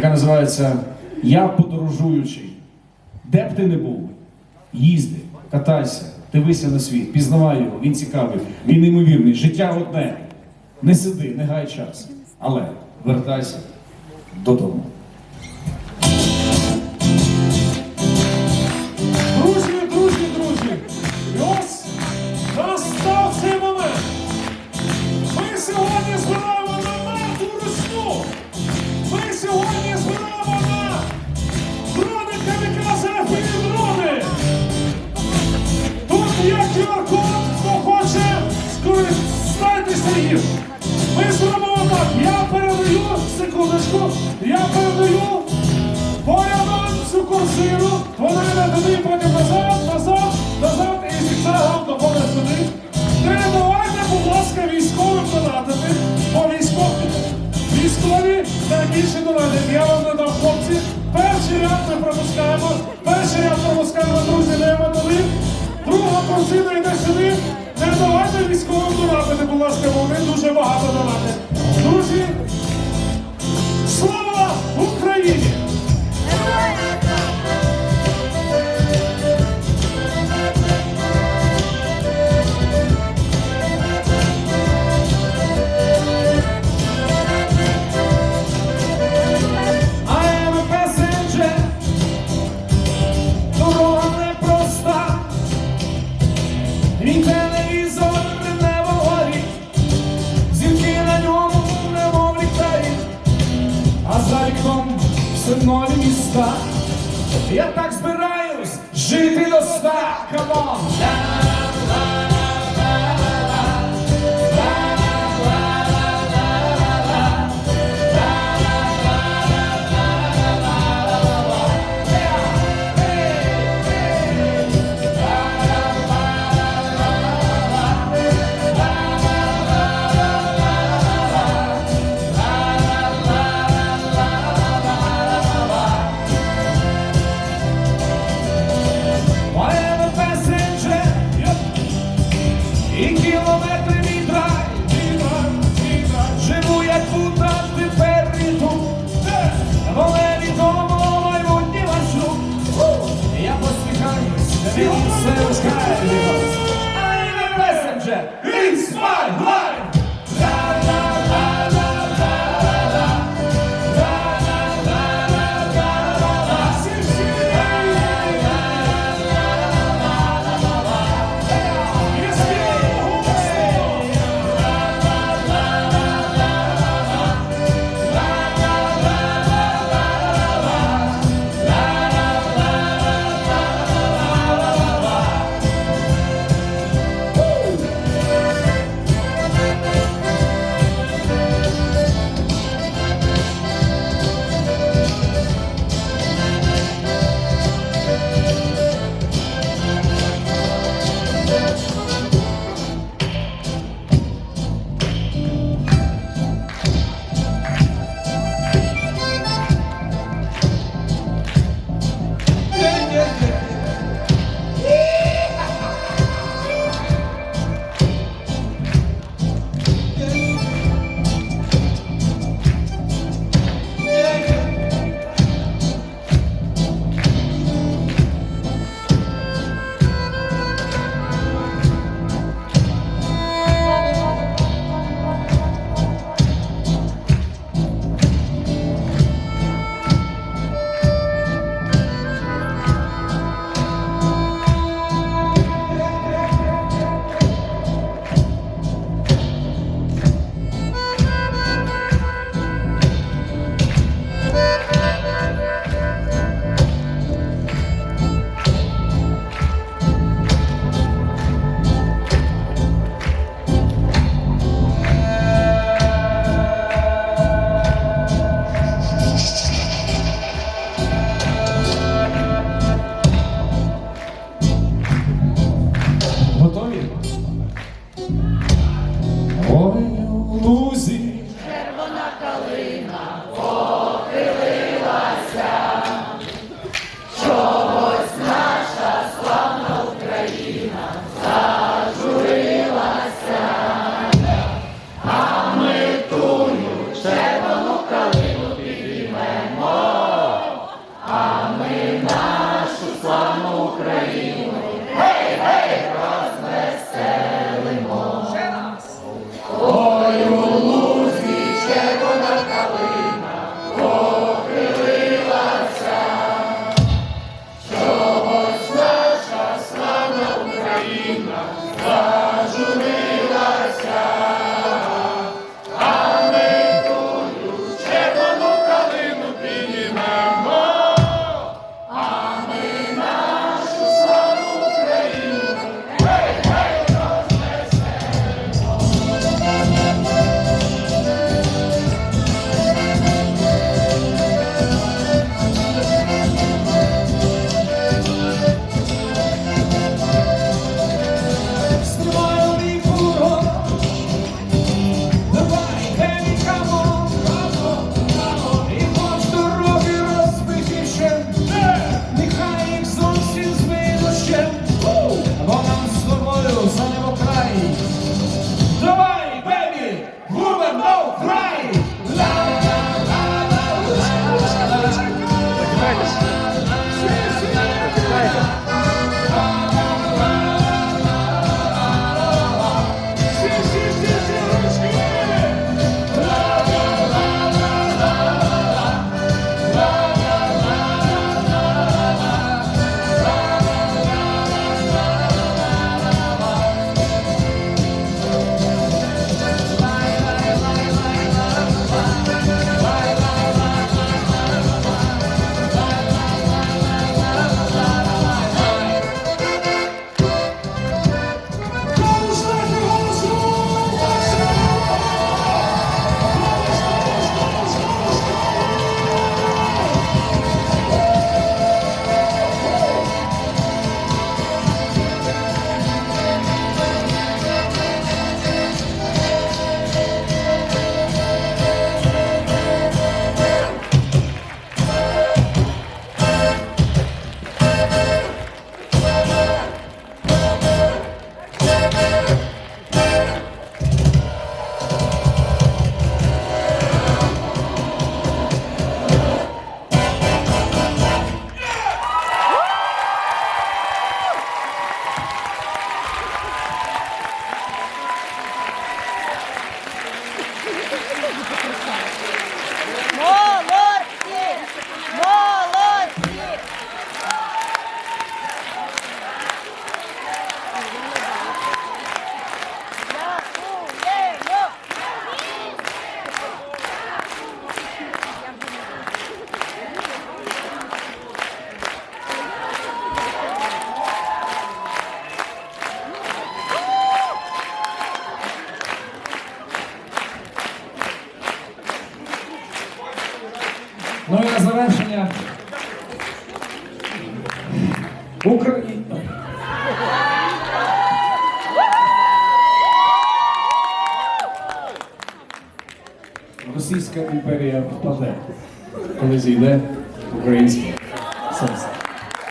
Яка називається Я подорожуючий. Де б ти не був, їзди, катайся, дивися на світ, пізнавай його, він цікавий, він неймовірний. Життя одне. Не сиди, не гай час. Але вертайся додому. обов'язково донатити, будь ласка, бо вони дуже багато донатять. Друзі, слава Україні! Even нові міста. Я так збираюсь жити до ста, камон! Україна. Російська імперія впаде, коли зійде українське сонце.